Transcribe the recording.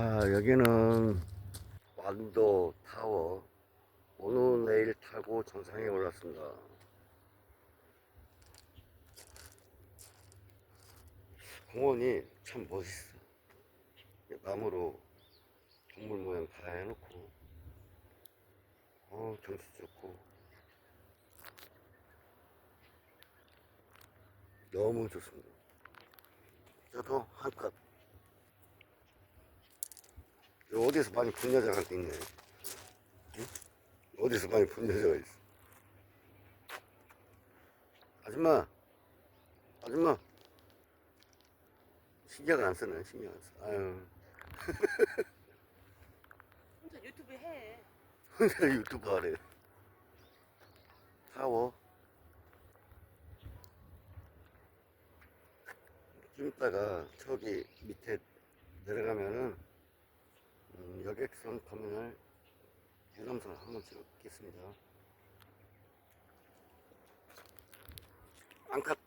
자, 여기는 완도 타워. 오늘 내일 타고 정상에 올랐습니다. 공원이 참 멋있어. 나무로 동물 모양 다 해놓고, 어, 경치 좋고. 너무 좋습니다. 저도 한껏 어디서 많이 본 여자가 있네. 응? 어디서 많이 본 여자가 있어. 아줌마, 아줌마. 신경 안 쓰네, 신경 안 써. 아유, 혼자 유튜브 해. 혼자 유튜브 하래. 타워. 좀 이따가 저기 밑에 내려가면은 음, 여객선 터미널 유람선 한번 찍겠습니다. 앙컷